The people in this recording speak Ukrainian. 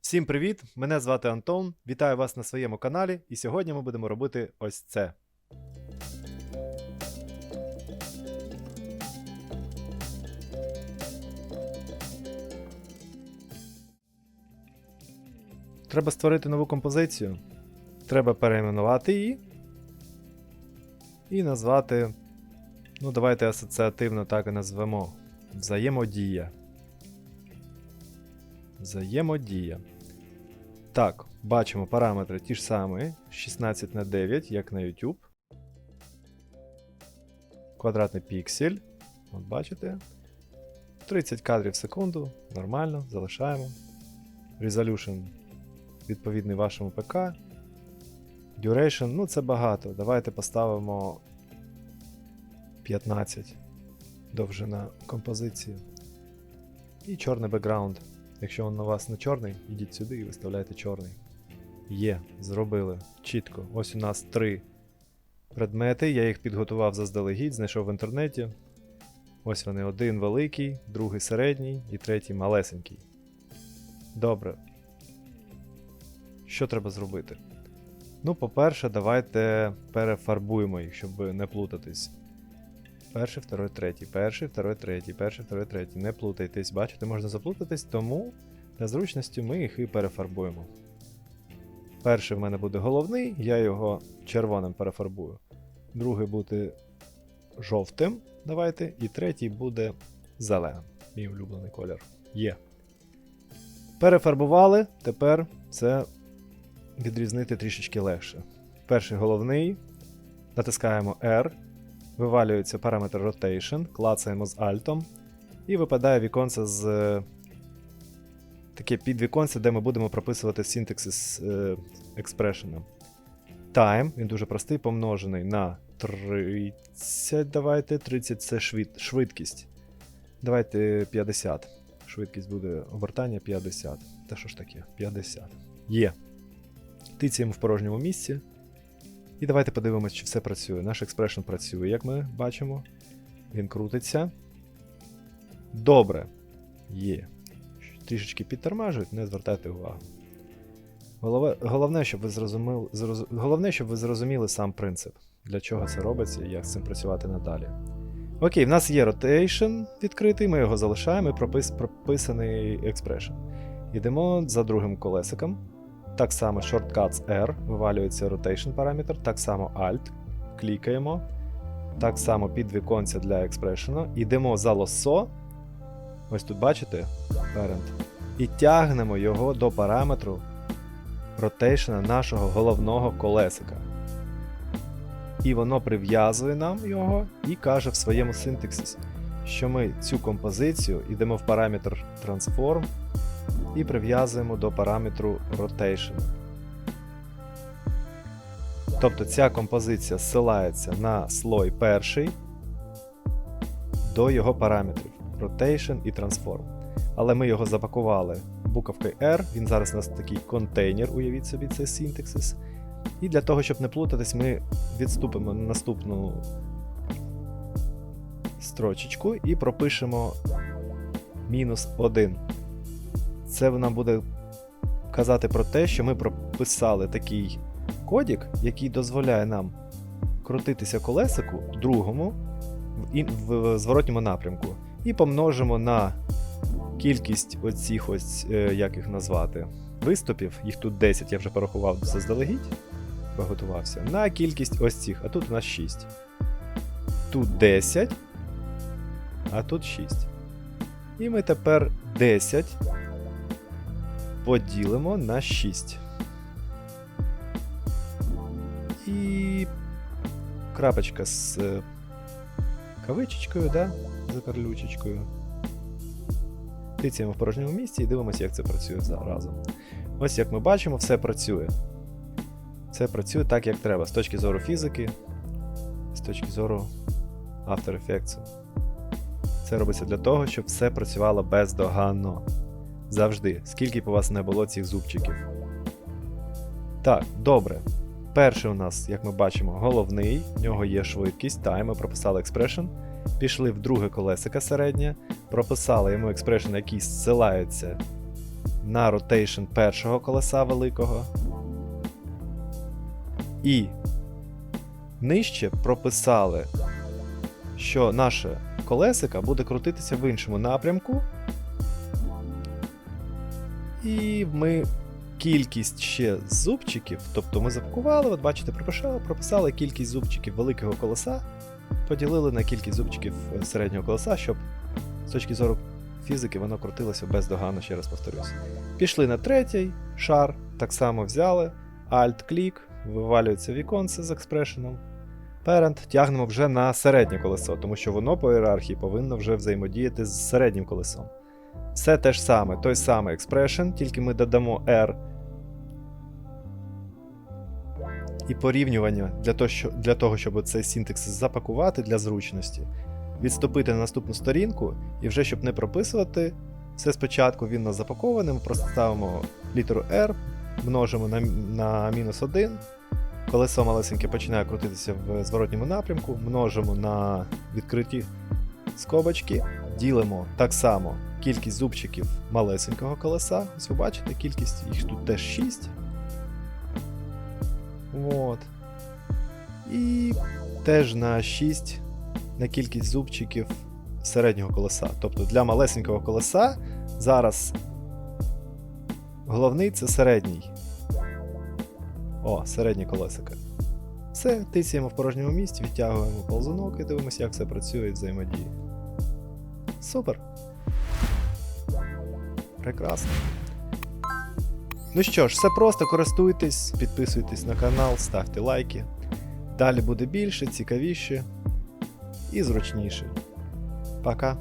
Всім привіт! Мене звати Антон. Вітаю вас на своєму каналі, і сьогодні ми будемо робити ось це. Треба створити нову композицію. Треба перейменувати її. І назвати. Ну, давайте асоціативно так і назвемо. Взаємодія. Взаємодія. Так, бачимо параметри ті ж самі. 16 на 9, як на YouTube. Квадратний піксель. От бачите. 30 кадрів в секунду. Нормально, залишаємо. Resolution відповідний вашому ПК. Duration, ну це багато. Давайте поставимо 15 довжина композиції. І чорний бекграунд. Якщо він у вас не чорний, ідіть сюди і виставляйте чорний. Є, зробили. Чітко. Ось у нас три предмети. Я їх підготував заздалегідь, знайшов в інтернеті. Ось вони: один великий, другий середній і третій малесенький. Добре. Що треба зробити? Ну, по-перше, давайте перефарбуємо їх, щоб не плутатись. Перший, второй, третій, перший, второй, третій, перший, второй, третій. Не плутайтесь, бачите, можна заплутатись, тому для зручності ми їх і перефарбуємо. Перший в мене буде головний, я його червоним перефарбую. Другий буде жовтим. Давайте. І третій буде зеленим. Мій улюблений колір. Є. Перефарбували, тепер це відрізнити трішечки легше. Перший головний. Натискаємо R. Вивалюється параметр Rotation, клацаємо з Alt, і випадає віконце з е, таке підвіконце, де ми будемо прописувати синтаксис е, експрешеном. Time, він дуже простий, помножений на 30. Давайте, 30 це швид, швидкість. Давайте 50. Швидкість буде обертання 50. Та що ж таке? 50. Є. Тицяємо в порожньому місці. І давайте подивимось, чи все працює. Наш експрешн працює, як ми бачимо. Він крутиться. Добре. Є. Трішечки підтормажують, не звертайте увагу. Голове, головне, щоб ви зрозуміли, зроз, головне, щоб ви зрозуміли сам принцип, для чого це робиться і як з цим працювати надалі. Окей, в нас є rotation відкритий, ми його залишаємо і пропис, прописаний expression. Йдемо за другим колесиком. Так само Shortcuts R, вивалюється rotation параметр, так само Alt, клікаємо. Так само під віконця для експрешену. Йдемо за лосо. Ось тут бачите? Parent. І тягнемо його до параметру rotation нашого головного колесика. І воно прив'язує нам його і каже в своєму синтаксисі, що ми цю композицію йдемо в параметр Transform і прив'язуємо до параметру Rotation. Тобто ця композиція зсилається на слой перший до його параметрів Rotation і Transform. Але ми його запакували буковкою R, він зараз у нас такий контейнер, уявіть собі, це синтаксис. І для того, щоб не плутатись, ми відступимо на наступну строчечку і пропишемо мінус 1 це нам буде казати про те, що ми прописали такий кодік, який дозволяє нам крутитися колесику другому в, ін- в зворотньому напрямку, і помножимо на кількість оцих ось, е, як їх назвати, виступів, їх тут 10, я вже порахував заздалегідь, приготувався, на кількість ось цих, а тут у нас 6. Тут 10, а тут 6. І ми тепер 10 поділимо на 6. І крапочка з е, кавичечкою, да? За карлючечкою. Тицяємо в порожньому місці і дивимося, як це працює разом. Ось як ми бачимо, все працює. Це працює так, як треба, з точки зору фізики, з точки зору After Effects. Це робиться для того, щоб все працювало бездоганно. Завжди, скільки б у вас не було цих зубчиків. Так, добре. Перший у нас, як ми бачимо, головний, в нього є швидкість, time, ми прописали expression. Пішли в друге колесико середнє, прописали йому експрешн, який зсилається на ротейшн першого колеса великого. І нижче прописали, що наше колесико буде крутитися в іншому напрямку. І ми кількість ще зубчиків, тобто ми запакували, от бачите, прописали, прописали кількість зубчиків великого колеса, поділили на кількість зубчиків е, середнього колеса, щоб з точки зору фізики воно крутилося бездоганно, ще раз повторюсь. Пішли на третій шар, так само взяли, Alt-клік, вивалюється віконце з експрешеном. Parent тягнемо вже на середнє колесо, тому що воно по ієрархії повинно вже взаємодіяти з середнім колесом. Все те ж саме, той самий expression, тільки ми додамо R. І порівнювання для того, що, для того, щоб цей синтекс запакувати для зручності, відступити на наступну сторінку, і вже щоб не прописувати все спочатку, він нас запакований, ми просто ставимо літеру R, множимо на, на мінус 1. Колесо малесеньке починає крутитися в зворотньому напрямку, множимо на відкриті скобочки, ділимо так само кількість зубчиків малесенького колеса. Ось ви бачите, кількість їх тут теж 6. От. І теж на 6 на кількість зубчиків середнього колеса. Тобто для малесенького колеса зараз головний це середній. О, середнє колесико. Все, тицяємо в порожньому місці, відтягуємо ползунок і дивимося, як все працює і взаємодіє. Супер. Прекрасно. Ну що ж, все просто користуйтесь, підписуйтесь на канал, ставте лайки. Далі буде більше, цікавіше і зручніше. Пока.